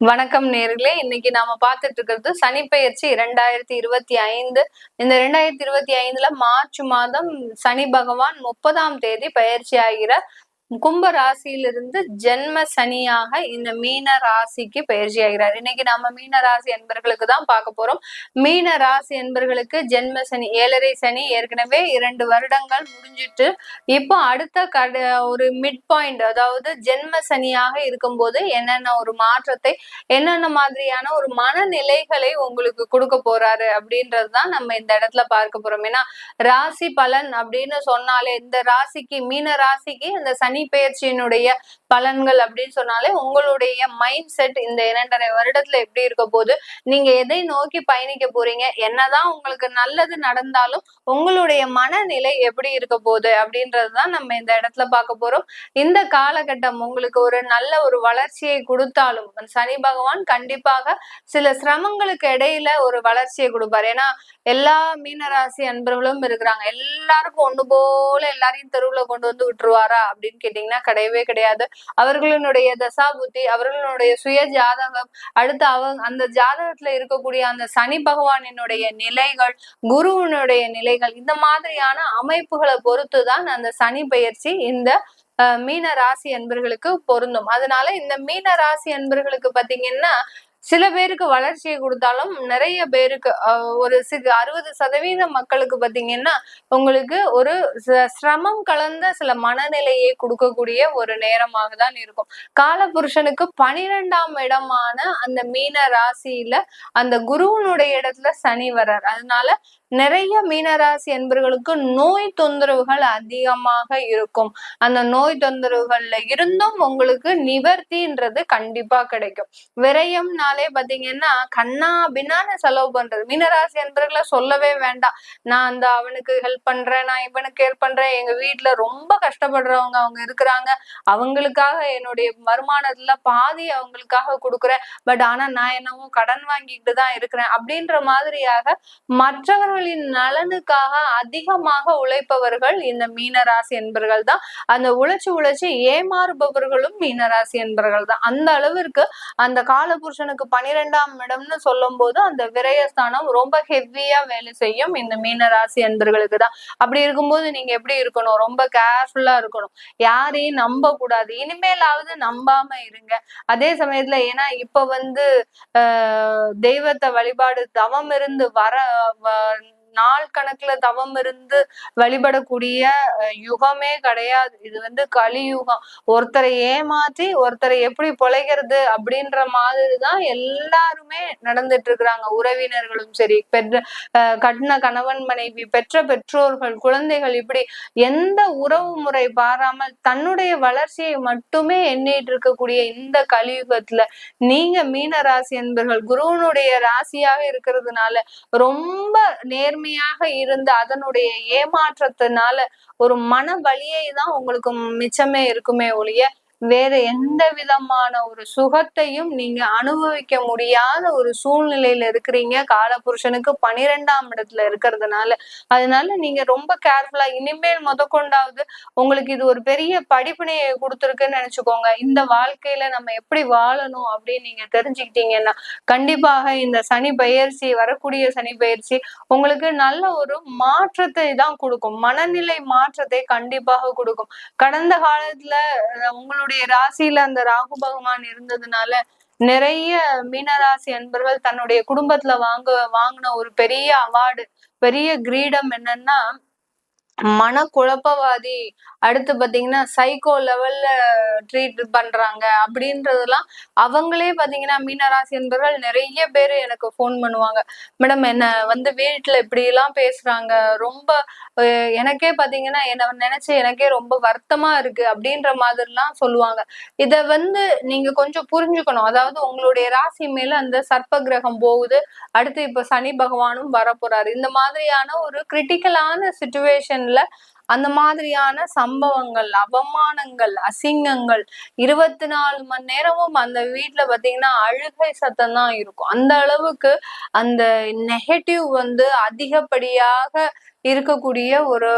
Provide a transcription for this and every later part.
வணக்கம் நேர்களே. இன்னைக்கு நாம பார்த்துட்டு இருக்கிறது சனிப்பெயர்ச்சி இரண்டாயிரத்தி இருபத்தி ஐந்து. இந்த இரண்டாயிரத்தி இருபத்தி ஐந்துல மார்ச் மாதம் சனி பகவான் முப்பதாம் தேதி பயிற்சி ஆகிற கும்ப ராசியிலிருந்து ஜென்ம சனியாக இந்த மீன ராசிக்கு பயிற்சி ஆகிறார். இன்னைக்கு நம்ம மீன ராசி என்பர்களுக்கு தான் பார்க்க போறோம். மீன ராசி என்பர்களுக்கு ஜென்ம சனி ஏழரை சனி ஏற்கனவே இரண்டு வருடங்கள் முடிஞ்சிட்டு இப்போ அடுத்த கட ஒரு மிட் பாயிண்ட் அதாவது ஜென்ம சனியாக இருக்கும்போது என்னென்ன ஒரு மாற்றத்தை என்னென்ன மாதிரியான ஒரு மனநிலைகளை உங்களுக்கு கொடுக்க போறாரு அப்படின்றது தான் நம்ம இந்த இடத்துல பார்க்க போறோம். ஏன்னா ராசி பலன் அப்படின்னு சொன்னாலே இந்த ராசிக்கு மீன ராசிக்கு இந்த சனி பெயர்ச்சியினுடைய பலன்கள் அப்படின்னு சொன்னாலே உங்களுடைய மைண்ட் செட் இந்த இரண்டரை வருடத்துல எப்படி இருக்க போகுது? நீங்க எதை நோக்கி பயணிக்க போறீங்க? என்னதான் உங்களுக்கு நல்லது நடந்தாலும் உங்களுடைய மனநிலை எப்படி இருக்க போகுது? அப்படின்றதுதான் நம்ம இந்த இடத்துல பார்க்க போறோம். இந்த காலகட்டம் உங்களுக்கு ஒரு நல்ல ஒரு வளர்ச்சியை கொடுத்தாலும் சனி பகவான் கண்டிப்பாக சில சிரமங்களுக்கு இடையில ஒரு வளர்ச்சியை கொடுப்பாரு. ஏன்னா எல்லா மீனராசி அன்பர்களும் இருக்கிறாங்க. எல்லாருக்கும் ஒண்ணு போல எல்லாரையும் தெருவுல கொண்டு வந்து விட்டுருவாரா அப்படின்னு கேட்டீங்கன்னா கிடையவே கிடையாது. அவர்களுடைய தசா புத்தி அவர்களுடைய சுய ஜாதகம் அடுத்து அவங்க அந்த ஜாதகத்துல இருக்கக்கூடிய அந்த சனி பகவானினுடைய நிலைகள் குருவினுடைய நிலைகள் இந்த மாதிரியான அமைப்புகளை பொறுத்துதான் அந்த சனி பயிற்சி இந்த மீன ராசி அன்பர்களுக்கு பொருந்தும். அதனால இந்த மீன ராசி அன்பர்களுக்கு பாத்தீங்கன்னா சில பேருக்கு வளர்ச்சியை கொடுத்தாலும் நிறைய பேருக்கு ஒரு சிறு அறுபது சதவீத மக்களுக்கு பாத்தீங்கன்னா உங்களுக்கு ஒரு சிரமம் கலந்த சில மனநிலையை கொடுக்கக்கூடிய ஒரு நேரமாக தான் இருக்கும். காலபுருஷனுக்கு பனிரெண்டாம் இடமான அந்த மீன ராசியில அந்த குருவனுடைய இடத்துல சனி வர்றார். அதனால நிறைய மீனராசி என்பர்களுக்கு நோய் தொந்தரவுகள் அதிகமாக இருக்கும். அந்த நோய் தொந்தரவுகள்ல இருந்தும் உங்களுக்கு நிவர்த்தின்றது கண்டிப்பா கிடைக்கும். அப்படின்னாலே பாத்தீங்கன்னா கண்ணா பின்னான்னு செலவு பண்றது. மீனராசி என்பர்களை சொல்லவே வேண்டாம். நான் அந்த அவனுக்கு ஹெல்ப் பண்றேன் நான் இவனுக்கு ஹெல்ப் பண்றேன். எங்க வீட்டுல ரொம்ப கஷ்டப்படுறவங்க அவங்க இருக்கிறாங்க. அவங்களுக்காக என்னுடைய வருமானத்துல பாதி அவங்களுக்காக கொடுக்குறேன். பட் ஆனா நான் என்னவோ கடன் வாங்கிட்டு தான் இருக்கிறேன். அப்படின்ற மாதிரியாக மற்றவர்களின் நலனுக்காக அதிகமாக உழைப்பவர்கள் இந்த மீனராசி என்பர்கள் தான். அந்த உழைச்சு உழைச்சு ஏமாறுபவர்களும் மீனராசி என்பர்கள் தான். அந்த அளவிற்கு அந்த காலபுருஷனுக்கு பனிரெண்டாம் இடம்னு சொல்லும் போது அந்த விரயஸ்தானம் ரொம்ப ஹெவியா வேலை செய்யும். இந்த மீனராசி அன்பர்களுக்கு தான். அப்படி இருக்கும்போது நீங்க எப்படி இருக்கணும்? ரொம்ப கேர்ஃபுல்லா இருக்கணும். யாரையும் நம்ப கூடாது இனிமேலாவது நம்பாம இருங்க. அதே சமயத்துல ஏன்னா இப்ப வந்து ஆஹ் தெய்வத்தை வழிபாடு தவம் இருந்து வர நாள் கணக்குல தவம் இருந்து வழிபடக்கூடிய யுகமே கிடையாது. இது வந்து கலியுகம். ஒருத்தரை ஏமாத்தி ஒருத்தரை எப்படி பொழைக்கிறது அப்படின்ற மாதிரிதான் எல்லாருமே நடந்துட்டு இருக்கிறாங்க உறவினர்களும் சரி பெற்ற கட்டின கணவன் மனைவி பெற்ற பெற்றோர்கள் குழந்தைகள் இப்படி எந்த உறவு முறை பாராமல் தன்னுடைய வளர்ச்சியை மட்டுமே எண்ணிட்டு இருக்கக்கூடிய இந்த கலியுகத்துல நீங்க மீன ராசி என்பர்கள் குருவனுடைய ராசியாக இருக்கிறதுனால ரொம்ப நேர்மை நேர்மையாக இருந்து அதனுடைய ஏமாற்றத்தினால ஒரு மன வழியை தான் உங்களுக்கு மிச்சமே இருக்குமே ஒழிய வேற எந்த விதமான ஒரு சுகத்தையும் நீங்க அனுபவிக்க முடியாத ஒரு சூழ்நிலையில இருக்கிறீங்க. காலபுருஷனுக்கு பனிரெண்டாம் இடத்துல இருக்கிறதுனால. அதனால நீங்க ரொம்ப கேர்ஃபுல்லா இனிமேல் முதற்கொண்டாவது உங்களுக்கு இது ஒரு பெரிய படிப்பினையை கொடுத்துருக்குன்னு நினைச்சுக்கோங்க. இந்த வாழ்க்கையில நம்ம எப்படி வாழணும் அப்படின்னு நீங்க தெரிஞ்சுக்கிட்டீங்கன்னா கண்டிப்பாக இந்த சனி பயிற்சி வரக்கூடிய சனி பயிற்சி உங்களுக்கு நல்ல ஒரு மாற்றத்தை தான் கொடுக்கும். மனநிலை மாற்றத்தை கண்டிப்பாக கொடுக்கும். கடந்த காலத்துல உங்களுடைய தன்னுடைய ராசியில அந்த ராகு பகவான் இருந்ததுனால நிறைய மீனராசி அன்பர்கள் தன்னுடைய குடும்பத்துல வாங்க வாங்கின ஒரு பெரிய அவார்டு பெரிய கிரீடம் என்னன்னா மன குழப்பவாதி அடுத்து பாத்தீங்கன்னா சைக்கோ லெவல்ல ட்ரீட் பண்றாங்க அப்படின்றதெல்லாம் அவங்களே பாத்தீங்கன்னா மீனராசி என்பவர்கள் நிறைய பேர் எனக்கு ஃபோன் பண்ணுவாங்க. மேடம் என்ன வந்து வீட்டுல இப்படி எல்லாம் பேசுறாங்க. ரொம்ப எனக்கே பாத்தீங்கன்னா என்ன நினைச்சு எனக்கே ரொம்ப வருத்தமா இருக்கு. அப்படின்ற மாதிரிலாம் சொல்லுவாங்க. இத வந்து நீங்க கொஞ்சம் புரிஞ்சுக்கணும். அதாவது உங்களுடைய ராசி மேல அந்த சர்ப்ப கிரகம் போகுது. அடுத்து இப்ப சனி பகவானும் வரப்போறாரு. இந்த மாதிரியான ஒரு கிரிட்டிக்கலான சுச்சுவேஷன் சுச்சுவேஷன்ல அந்த மாதிரியான சம்பவங்கள் அவமானங்கள் அசிங்கங்கள் இருபத்தி நாலு மணி நேரமும் அந்த வீட்டுல பாத்தீங்கன்னா அழுகை சத்தம் தான் இருக்கும். அந்த அளவுக்கு அந்த நெகட்டிவ் வந்து அதிகப்படியாக இருக்கக்கூடிய ஒரு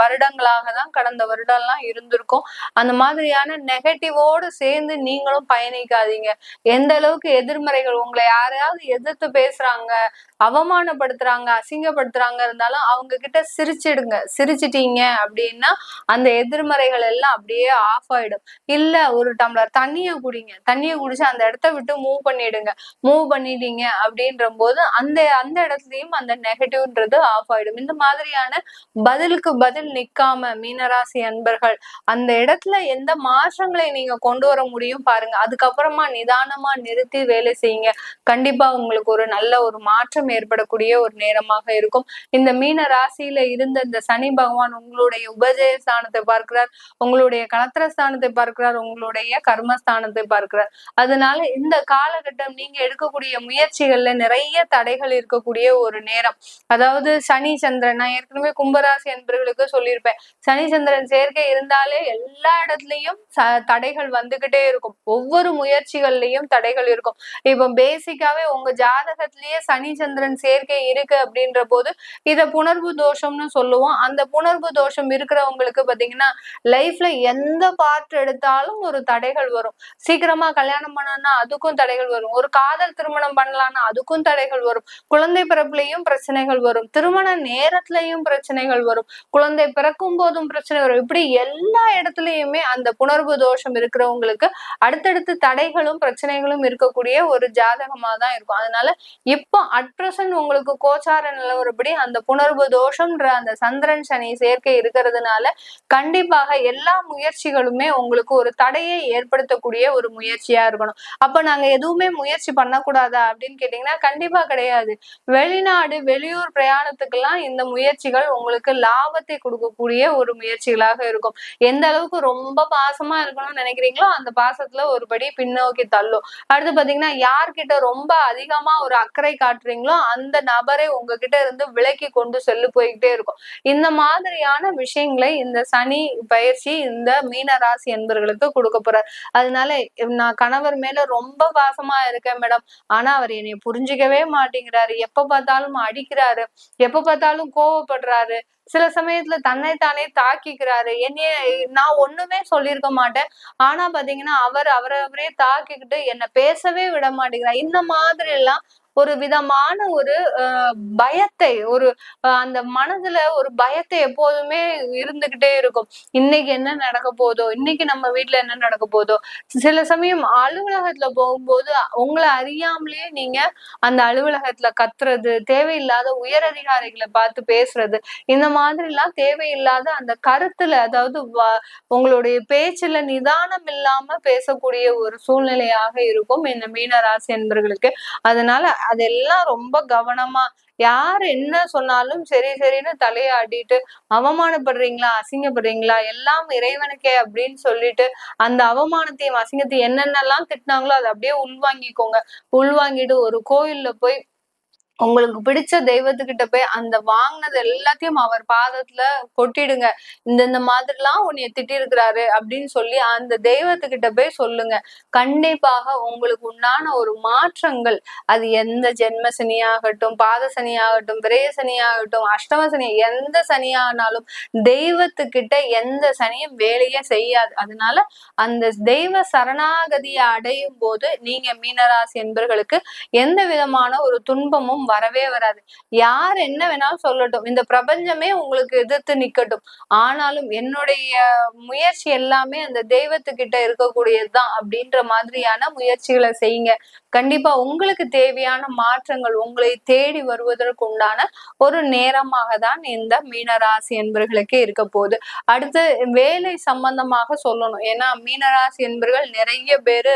வருடங்களாக தான் கடந்த வருடம்லாம் இருந்திருக்கும். அந்த மாதிரியான நெகட்டிவோடு சேர்ந்து நீங்களும் பயணிக்காதீங்க. எந்த அளவுக்கு எதிர்மறைகள் உங்களை யாரையாவது எதிர்த்து பேசுறாங்க அவமானப்படுத்துறாங்க அசிங்கப்படுத்துறாங்க இருந்தாலும் அவங்க கிட்ட சிரிச்சிடுங்க. சிரிச்சிட்டீங்க அப்படின்னா அந்த எதிர்மறைகள் எல்லாம் அப்படியே ஆஃப் ஆயிடும். இல்ல ஒரு டம்ளர் தண்ணிய குடிங்க. தண்ணிய குடிச்சு அந்த இடத்த விட்டு மூவ் பண்ணிடுங்க. மூவ் பண்ணிட்டீங்க அப்படின்ற போது அந்த அந்த இடத்துலயும் அந்த நெகட்டிவ்ன்றது ஆஃப் ஆயிடும். இந்த மாதிரியான பதிலுக்கு பதில் நிக்காம மீனராசி அன்பர்கள் அந்த இடத்துல எந்த மாற்றங்களை நீங்க கொண்டு வர முடியும் பாருங்க. அதுக்கப்புறமா நிதானமா நிறுத்தி வேலை செய்யுங்க. கண்டிப்பா உங்களுக்கு ஒரு நல்ல ஒரு மாற்றம் ஏற்படக்கூடிய ஒரு நேரமாக இருக்கும். இந்த மீன ராசியில இருந்த இந்த சனி பகவான் உங்களுடைய உபஜய ஸ்தானத்தை பார்க்கிறார். உங்களுடைய கலத்திர ஸ்தானத்தை பார்க்கிறார். உங்களுடைய கர்மஸ்தானத்தை பார்க்கிறார். அதனால இந்த காலகட்டம் நீங்க எடுக்கக்கூடிய முயற்சிகள்ல நிறைய தடைகள் இருக்கக்கூடிய ஒரு நேரம். அதாவது சனி சந்திரன் நான் ஏற்கனவே கும்பராசி என்பவர்களுக்கு சொல்லியிருப்பேன். சனி சந்திரன் சேர்க்கை இருந்தாலே எல்லா இடத்துலயும் தடைகள் வந்துகிட்டே இருக்கும். ஒவ்வொரு முயற்சிகள்லயும் தடைகள் இருக்கும். இப்போ பேசிக்காவே உங்க ஜாதகத்திலேயே சனி சந்திரன் சேர்க்கை இருக்கு அப்படின்ற போது இத புணர்வு தோஷம்னு சொல்லுவோம். அந்த புணர்வு தோஷம் இருக்கிறவங்களுக்கு பாத்தீங்கன்னா லைஃப்ல எந்த பார்ட் எடுத்தாலும் ஒரு தடைகள் வரும். சீக்கிரமா கல்யாணம் பண்ணனா அதுக்கும் தடைகள் வரும். ஒரு காதல் திருமணம் பண்ணலாம்னா அதுக்கும் தடைகள் வரும். குழந்தை பிறப்புலையும் பிரச்சனைகள் வரும். திருமண நேரத்திலையும் பிரச்சனைகள் வரும். குழந்தை பிறக்கும் போதும் பிரச்சனை வரும். இப்படி எல்லா இடத்துலயுமே அந்த புணர்வு தோஷம் இருக்கிறவங்களுக்கு அடுத்தடுத்து தடைகளும் பிரச்சனைகளும் இருக்கக்கூடிய ஒரு ஜாதகமா தான் இருக்கும். அதனால இப்போ அற்ற உங்களுக்கு கோச்சார நிலவரப்படி அந்த புணர்வு தோஷம்ன்ற அந்த சந்திரன் சனி சேர்க்கை இருக்கிறதுனால கண்டிப்பாக எல்லா முயற்சிகளுமே உங்களுக்கு ஒரு தடையை ஏற்படுத்தக்கூடிய ஒரு முயற்சியா இருக்கணும். அப்ப நாங்க எதுவுமே முயற்சி பண்ணக்கூடாதா அப்படின்னு கேட்டீங்கன்னா கண்டிப்பா கிடையாது. வெளிநாடு வெளியூர் பிரயாணத்துக்கெல்லாம் இந்த முயற்சிகள் உங்களுக்கு லாபத்தை கொடுக்கக்கூடிய ஒரு முயற்சிகளாக இருக்கும். எந்த அளவுக்கு ரொம்ப பாசமா இருக்கணும்னு நினைக்கிறீங்களோ அந்த பாசத்துல ஒருபடி பின்னோக்கி தள்ளும். அடுத்து பாத்தீங்கன்னா யார்கிட்ட ரொம்ப அதிகமா ஒரு அக்கறை காட்டுறீங்களோ அந்த நபரை உங்ககிட்ட இருந்து விலக்கி கொண்டு செல்லு போய்கிட்டே இருக்கும். இந்த மாதிரியான விஷயங்களை இந்த சனி பயிற்சி இந்த மீன ராசி என்பர்களுக்கு கொடுக்க போறார். அதனால நான் கணவர் மேல ரொம்ப பாசமா இருக்கேன் மேடம். ஆனா அவர் என்னை புரிஞ்சுக்கவே மாட்டேங்கிறாரு. எப்ப பார்த்தாலும் அடிக்கிறாரு. எப்ப பார்த்தாலும் கோவப்படுறாரு. சில சமயத்துல தன்னை தானே தாக்கிக்கிறாரு. என்னைய நான் ஒண்ணுமே சொல்லியிருக்க மாட்டேன். ஆனா பாத்தீங்கன்னா அவர் அவரை அவரே தாக்கிக்கிட்டு என்ன பேசவே விட மாட்டேங்கிறார். இந்த மாதிரி எல்லாம் ஒரு விதமான ஒரு பயத்தை ஒரு அந்த மனதுல ஒரு பயத்தை எப்போதுமே இருந்துகிட்டே இருக்கும். இன்னைக்கு என்ன நடக்க போதோ இன்னைக்கு நம்ம வீட்டுல என்ன நடக்க போதோ சில சமயம் அலுவலகத்துல போகும்போது உங்களை அறியாமலேயே நீங்க அந்த அலுவலகத்துல கத்துறது தேவையில்லாத உயர் அதிகாரிகளை பார்த்து பேசுறது இந்த மாதிரி எல்லாம் தேவையில்லாத அந்த கருத்துல அதாவது உங்களுடைய பேச்சுல நிதானம் இல்லாம பேசக்கூடிய ஒரு சூழ்நிலையாக இருக்கும் இந்த மீனராசி என்பர்களுக்கு அதனால அதெல்லாம் ரொம்ப கவனமா யார் என்ன சொன்னாலும் சரி சரின்னு தலையாடிட்டு அவமானப்படுறீங்களா அசிங்கப்படுறீங்களா எல்லாம் இறைவனுக்கே அப்படின்னு சொல்லிட்டு அந்த அவமானத்தையும் அசிங்கத்தையும் என்னென்னலாம் திட்டினாங்களோ அதை அப்படியே உள்வாங்கிக்கோங்க. உள்வாங்கிட்டு ஒரு கோயில்ல போய் உங்களுக்கு பிடிச்ச தெய்வத்துக்கிட்ட போய் அந்த வாங்கினது எல்லாத்தையும் அவர் பாதத்துல கொட்டிடுங்க. இந்த இந்த மாதிரிலாம் உன்னைய திட்டிருக்கிறாரு அப்படின்னு சொல்லி அந்த தெய்வத்துக்கிட்ட போய் சொல்லுங்க. கண்டிப்பாக உங்களுக்கு உண்டான ஒரு மாற்றங்கள் அது எந்த ஜென்ம சனியாகட்டும் பாத சனியாகட்டும் பிரேய சனியாகட்டும் அஷ்டம சனி எந்த சனியானாலும் தெய்வத்துக்கிட்ட எந்த சனியும் வேலையே செய்யாது. அதனால அந்த தெய்வ சரணாகதியை அடையும் போது நீங்க மீனராசி என்பர்களுக்கு எந்த விதமான ஒரு துன்பமும் வரவே வராது. யார் என்ன வேணாலும் சொல்லட்டும். இந்த பிரபஞ்சமே உங்களுக்கு எதிர்த்து நிக்கட்டும். ஆனாலும் என்னுடைய முயற்சி எல்லாமே அந்த தெய்வத்துக்கிட்ட இருக்கக்கூடியதுதான் அப்படின்ற மாதிரியான முயற்சிகளை செய்யுங்க. கண்டிப்பா உங்களுக்கு தேவையான மாற்றங்கள் உங்களை தேடி வருவதற்கு உண்டான ஒரு நேரமாக தான் இந்த மீனராசி என்பர்களுக்கு இருக்க போகுது. அடுத்து வேலை சம்பந்தமாக சொல்லணும். ஏன்னா மீனராசி என்பர்கள் நிறைய பேரு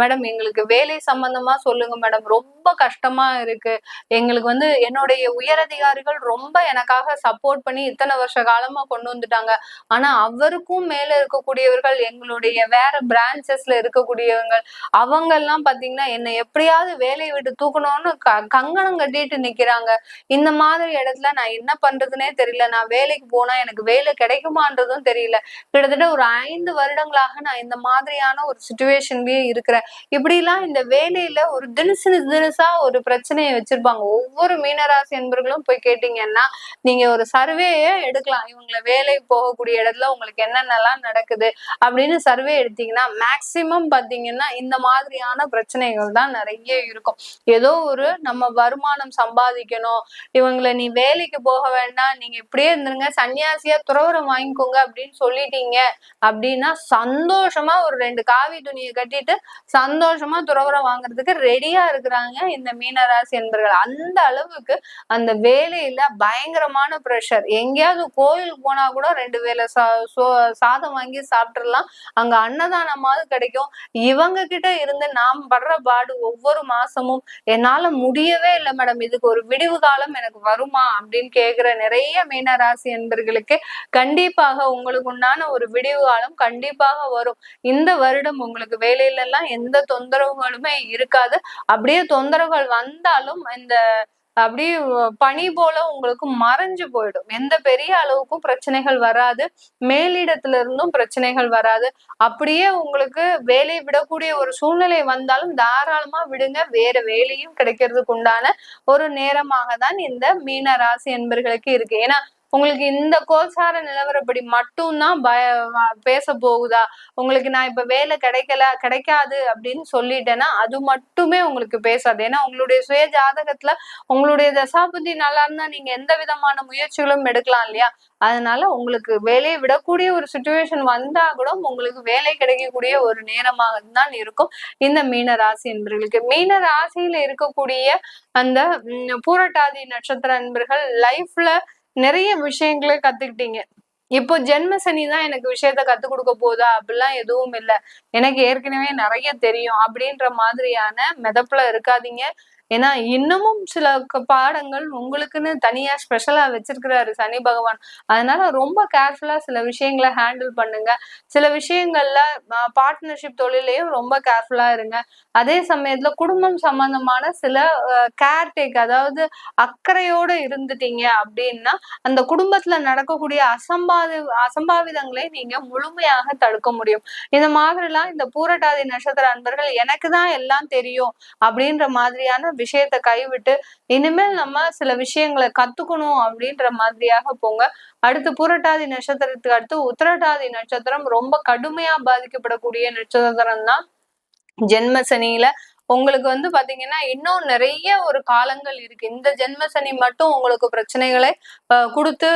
மேடம் எங்களுக்கு வேலை சம்பந்தமா சொல்லுங்க மேடம். ரொம்ப கஷ்டமா இருக்கு. எங்களுக்கு வந்து என்னுடைய உயரதிகாரிகள் ரொம்ப எனக்காக சப்போர்ட் பண்ணி இத்தனை வருஷ காலமா கொண்டு வந்துட்டாங்க. ஆனா அவருக்கும் மேல இருக்கக்கூடியவர்கள் எங்களுடைய வேற பிரான்ச்சஸ்ல இருக்கக்கூடியவங்க அவங்க எல்லாம் பாத்தீங்கன்னா என்னை எப்படியாவது வேலையை விட்டு தூக்கணும்னு க கங்கணம் கட்டிட்டு நிக்கிறாங்க. இந்த மாதிரி இடத்துல நான் என்ன பண்றதுனே தெரியல. நான் வேலைக்கு போனா எனக்கு வேலை கிடைக்குமான்றதும் தெரியல. கிட்டத்தட்ட ஒரு ஐந்து வருடங்களாக நான் இந்த மாதிரியான ஒரு சுச்சுவேஷன்லயே இருக்கிறேன். இப்படி எல்லாம் இந்த வேலையில ஒரு தினசு தினசா ஒரு பிரச்சனையை வச்சிருப்பாங்க. ஒவ்வொரு மீனராசி என்பர்களும் போய் கேட்டீங்கன்னா நீங்க ஒரு சர்வேயே எடுக்கலாம். இவங்களை வேலைக்கு போகக்கூடிய இடத்துல உங்களுக்கு என்னென்னலாம் நடக்குது அப்படின்னு சர்வே எடுத்தீங்கன்னா மேக்சிமம் பாத்தீங்கன்னா இந்த மாதிரியான பிரச்சனைகள் தான் நிறைய இருக்கும். ஏதோ ஒரு நம்ம வருமானம் சம்பாதிக்கணும். இவங்களை நீ வேலைக்கு போக வேண்டாம். நீங்க இப்படியே இருந்துருங்க. சன்னியாசியா துறவரம் வாங்கிக்கோங்க அப்படின்னு சொல்லிட்டீங்க அப்படின்னா சந்தோஷமா ஒரு ரெண்டு காவி துணியை கட்டிட்டு சந்தோஷமா துறவரம் வாங்குறதுக்கு ரெடியா இருக்கிறாங்க இந்த மீனராசி என்பர்கள். அந்த அளவுக்கு அந்த வேலையில பயங்கரமான ப்ரெஷர் எங்கேயாவது கோயிலுக்கு போனா கூட ரெண்டு வேலை சா சாதம் வாங்கி சாப்பிட்டுறலாம். அங்க அன்னதானமாவது கிடைக்கும். இவங்க கிட்ட இருந்து நாம் படுற பாடு ஒவ்வொரு மாசமும் என்னால முடியவே இல்லை மேடம். இதுக்கு ஒரு விடிவு காலம் எனக்கு வருமா அப்படின்னு கேக்குற நிறைய மீனராசி என்பர்களுக்கு கண்டிப்பாக உங்களுக்கு உண்டான ஒரு விடிவு காலம் கண்டிப்பாக வரும். இந்த வருடம் உங்களுக்கு வேலையில எல்லாம் எந்த தொந்தரவுகளுமே இருக்காது. அப்படியே தொந்தரவுகள் வந்தாலும் இந்த அப்படியே பனி போல உங்களுக்கு மறைஞ்சு போயிடும். எந்த பெரிய அளவுக்கும் பிரச்சனைகள் வராது. மேலிடத்துல இருந்தும் பிரச்சனைகள் வராது. அப்படியே உங்களுக்கு வேலையை விடக்கூடிய ஒரு சூழ்நிலை வந்தாலும் தாராளமா விடுங்க. வேற வேலையும் கிடைக்கிறதுக்கு உண்டான ஒரு நேரமாக தான் இந்த மீன ராசி என்பர்களுக்கு இருக்கு. ஏன்னா உங்களுக்கு இந்த கோசார நிலவரப்படி மட்டும்தான் பய பேச போகுதா? உங்களுக்கு நான் இப்ப வேலை கிடைக்கல கிடைக்காது அப்படின்னு சொல்லிட்டேன்னா அது மட்டுமே உங்களுக்கு பேசாது. ஏன்னா உங்களுடைய சுய ஜாதகத்துல உங்களுடைய தசாபுத்தி நல்லா இருந்தா நீங்க எந்த விதமான முயற்சிகளும் எடுக்கலாம் இல்லையா? அதனால உங்களுக்கு வேலையை விடக்கூடிய ஒரு சுச்சுவேஷன் வந்தா கூட உங்களுக்கு வேலை கிடைக்கக்கூடிய ஒரு நேரமாக தான் இருக்கும். இந்த மீன ராசி என்பர்களுக்கு. மீன ராசியில இருக்கக்கூடிய அந்த பூரட்டாதி நட்சத்திர அன்பர்கள் லைஃப்ல நிறைய விஷயங்களை கத்துக்கிட்டீங்க. இப்போ ஜென்ம சனி தான் எனக்கு விஷயத்த கத்து கொடுக்க போதா அப்படிலாம் எதுவும் இல்லை. எனக்கு ஏற்கனவே நிறைய தெரியும். அப்படின்ற மாதிரியான மிதப்புல இருக்காதீங்க. ஏன்னா இன்னமும் சில பாடங்கள் உங்களுக்குன்னு தனியா ஸ்பெஷலா வச்சிருக்கிறாரு சனி பகவான். அதனால ரொம்ப கேர்ஃபுல்லா சில விஷயங்களை ஹேண்டில் பண்ணுங்க. சில விஷயங்கள்ல பார்ட்னர்ஷிப் தொழிலையும் ரொம்ப கேர்ஃபுல்லா இருங்க. அதே சமயத்துல குடும்பம் சம்பந்தமான சில கேர்டேக் அதாவது அக்கறையோடு இருந்துட்டீங்க அப்படின்னா அந்த குடும்பத்துல நடக்கக்கூடிய அசம்பாவி அசம்பாவிதங்களை நீங்க முழுமையாக தடுக்க முடியும். இந்த மாதிரிலாம் இந்த பூரட்டாதி நட்சத்திர அன்பர்கள் எனக்கு தான் எல்லாம் தெரியும் அப்படின்ற மாதிரியான விஷயத்த கைவிட்டு இனிமேல் நம்ம சில விஷயங்களை கத்துக்கணும் அப்படின்ற மாதிரியாக போங்க. அடுத்து புரட்டாதி நட்சத்திரத்துக்கு அடுத்து உத்திரட்டாதி நட்சத்திரம் ரொம்ப கடுமையா பாதிக்கப்படக்கூடிய நட்சத்திரம் தான் ஜென்ம சனியில உங்களுக்கு வந்து பாத்தீங்கன்னா இன்னும் நிறைய ஒரு காலங்கள் இருக்கு. இந்த ஜென்ம சனி மட்டும் உங்களுக்கு பிரச்சனைகளை கொடுத்து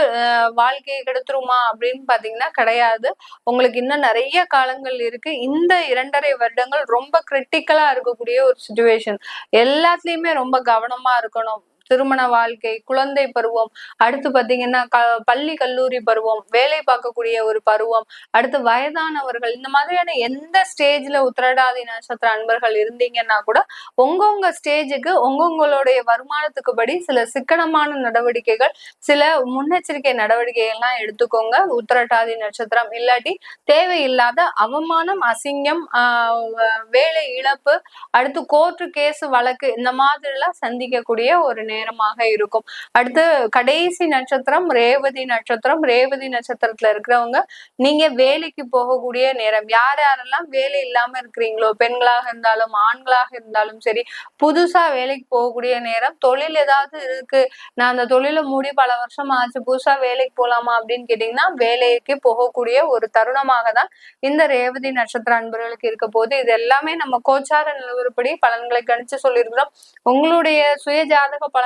வாழ்க்கையை கெடுத்துருமா அப்படின்னு பாத்தீங்கன்னா கிடையாது. உங்களுக்கு இன்னும் நிறைய காலங்கள் இருக்கு. இந்த இரண்டரை வருடங்கள் ரொம்ப கிரிட்டிக்கலா இருக்கக்கூடிய ஒரு சுச்சுவேஷன் எல்லாத்துலயுமே ரொம்ப கவனமா இருக்கணும். திருமண வாழ்க்கை குழந்தை பருவம் அடுத்து பாத்தீங்கன்னா க பள்ளி கல்லூரி பருவம் வேலை பார்க்கக்கூடிய ஒரு பருவம் அடுத்து வயதானவர்கள் இந்த மாதிரியான எந்த ஸ்டேஜ்ல உத்திரடாதி நட்சத்திர அன்பர்கள் இருந்தீங்கன்னா கூட உங்கவுங்க ஸ்டேஜுக்கு உங்கவுங்களுடைய வருமானத்துக்கு படி சில சிக்கனமான நடவடிக்கைகள் சில முன்னெச்சரிக்கை நடவடிக்கைகள்லாம் எடுத்துக்கோங்க. உத்திரட்டாதி நட்சத்திரம் இல்லாட்டி தேவையில்லாத அவமானம் அசிங்கம் வேலை இழப்பு அடுத்து கோர்ட்டு கேஸ் வழக்கு இந்த மாதிரி எல்லாம் சந்திக்கக்கூடிய ஒரு நேரமாக இருக்கும். அடுத்து கடைசி நட்சத்திரம் ரேவதி நட்சத்திரம். ரேவதி நட்சத்திரத்துல இருக்கிறவங்க நீங்க வேலைக்கு போகக்கூடிய நேரம். யார் யாரெல்லாம் வேலை இல்லாம இருக்கிறீங்களோ பெண்களாக இருந்தாலும் ஆண்களாக இருந்தாலும் சரி புதுசா வேலைக்கு போகக்கூடிய நேரம். தொழில் ஏதாவது இருக்கு. நான் அந்த தொழிலை மூடி பல வருஷம் ஆச்சு புதுசா வேலைக்கு போலாமா அப்படின்னு கேட்டீங்கன்னா வேலைக்கு போகக்கூடிய ஒரு தருணமாக தான் இந்த ரேவதி நட்சத்திர அன்பர்களுக்கு இருக்க போது இது எல்லாமே நம்ம கோச்சார நிலவரப்படி பலன்களை கணிச்சு சொல்லியிருக்கிறோம். உங்களுடைய சுய ஜாதக பல